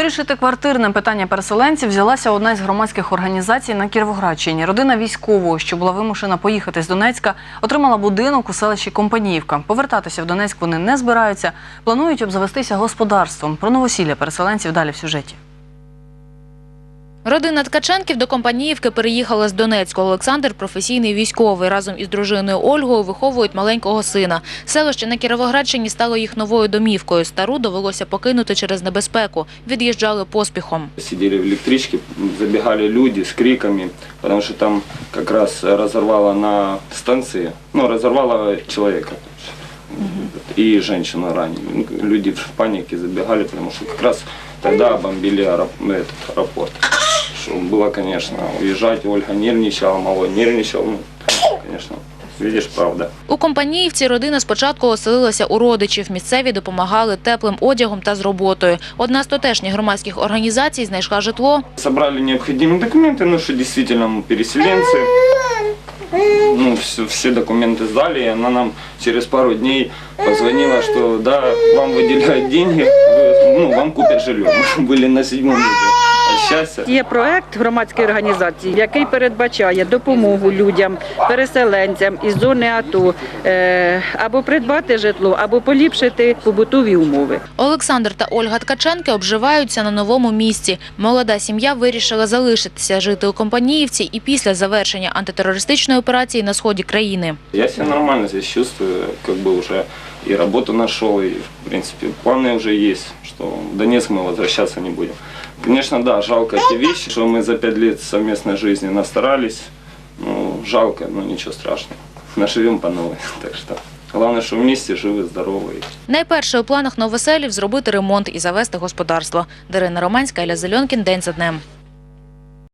Вирішити квартирне питання переселенців взялася одна з громадських організацій на Кіровоградщині. Родина військового, що була вимушена поїхати з Донецька, отримала будинок у селищі Компаніївка. Повертатися в Донецьк вони не збираються. Планують обзавестися господарством. Про новосілля переселенців далі в сюжеті. Родина Ткаченків до Компаніївки переїхала з Донецька. Олександр – професійний військовий. Разом із дружиною Ольгою виховують маленького сина. Селище на Кіровоградщині стало їх новою домівкою. Стару довелося покинути через небезпеку. Від'їжджали поспіхом. Сидели в электричке, забегали люди с криками, потому что там как раз разорвало на станции, ну, разорвало человека. И женщину ранили. Ну, Люди в панике забегали, потому что как раз тогда бомбили аэроп- этот аэропорт. Что было, конечно, уезжать. Ольга нервничала, малой нервничал. Ну, конечно, видишь, правда. У Компаніївці родина спочатку оселилася у родичів. Місцеві допомагали теплим одягом та з роботою. Одна з тотешніх громадських організацій знайшла житло. Собрали необходимые документы, ну что действительно мы переселенцы. Ну, все, все документы сдали, и она нам через пару дней позвонила, что да, вам выделяют деньги, вы- ну, вам купят жилье. Мы были на седьмом небе от счастья. Є проект громадської організації, який передбачає допомогу людям, переселенцям із зони АТО е, або придбати житло, або поліпшити побутові умови. Олександр та Ольга Ткаченки обживаються на новому місці. Молода сім'я вирішила залишитися жити у Компаніївці і після завершення антитерористичної операції на сході країни. Я себя нормально здесь чувствую, как бы уже и работу нашел, и, в принципе, планы уже есть, что в Донецк мы возвращаться не будем. Конечно, да, жалко те вещи, что мы за пять лет совместной жизни настарались. Ну, жалко, но ничего страшного. Наживем по новой, так что... Главное, что вместе живы, здоровы. Найперше у планах новоселів зробити ремонт і завести господарство. Дарина Романська, Еля Зельонкін. День за днем.